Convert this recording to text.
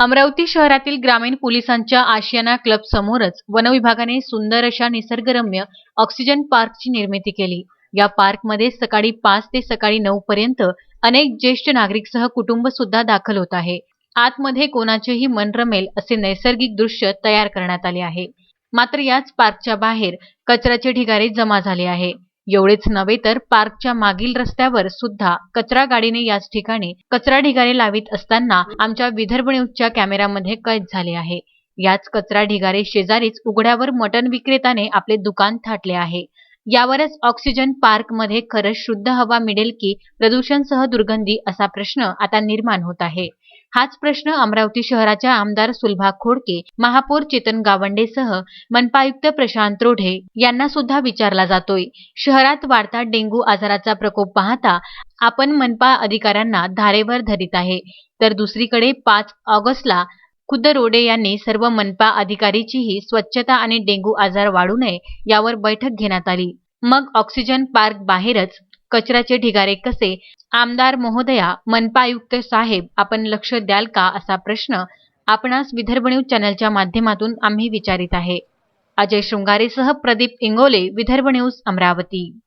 अमरावती शहरातील ग्रामीण पोलिसांच्या आशियाना क्लब समोरच वनविभागाने सुंदर अशा निसर्गरम्य ऑक्सिजन पार्कची निर्मिती केली. या पार्कमध्ये सकाळी पाच ते सकाळी नऊ पर्यंत अनेक ज्येष्ठ नागरिकसह कुटुंब सुद्धा दाखल होत आहे. आतमध्ये कोणाचेही मन रमेल असे नैसर्गिक दृश्य तयार करण्यात आले आहे. मात्र याच पार्कच्या बाहेर कचऱ्याचे ढिगारे जमा झाले आहे. एवढेच नव्हे तर पार्कच्या मागील रस्त्यावर सुद्धा कचरा गाडीने याच ठिकाणी कचरा ढिगारे लावित असताना आमच्या विदर्भ न्यूजच्या कॅमेरामध्ये कैद झाले आहे. याच कचरा ढिगारे शेजारीच उघड्यावर मटण विक्रेत्याने आपले दुकान थाटले आहे. यावरच ऑक्सिजन पार्कमध्ये खरंच शुद्ध हवा मिळेल की प्रदूषणसह दुर्गंधी असा प्रश्न आता निर्माण होत आहे. हाच प्रश्न अमरावती शहराच्या आमदार सुलभा खोडके महापौर चेतन गावंडेसह मनपायुक्त प्रशांत रोढे यांना सुद्धा विचारला जातोय. शहरात वाढता डेंग्यू आजाराचा प्रकोप पाहता आपण मनपा अधिकाऱ्यांना धारेवर धरीत आहे. तर दुसरीकडे पाच ऑगस्टला खुद्द रोडे यांनी सर्व मनपा अधिकारीचीही स्वच्छता आणि डेंग्यू आजार वाढू नये यावर बैठक घेण्यात आली. मग ऑक्सिजन पार्क बाहेरच कचऱ्याचे ढिगारे कसे? आमदार महोदया मनपा आयुक्त साहेब आपण लक्ष द्याल का असा प्रश्न आपणास विदर्भ न्यूज चॅनलच्या माध्यमातून आम्ही विचारित आहे. अजय शृंगारेसह प्रदीप इंगोले विदर्भ न्यूज अमरावती.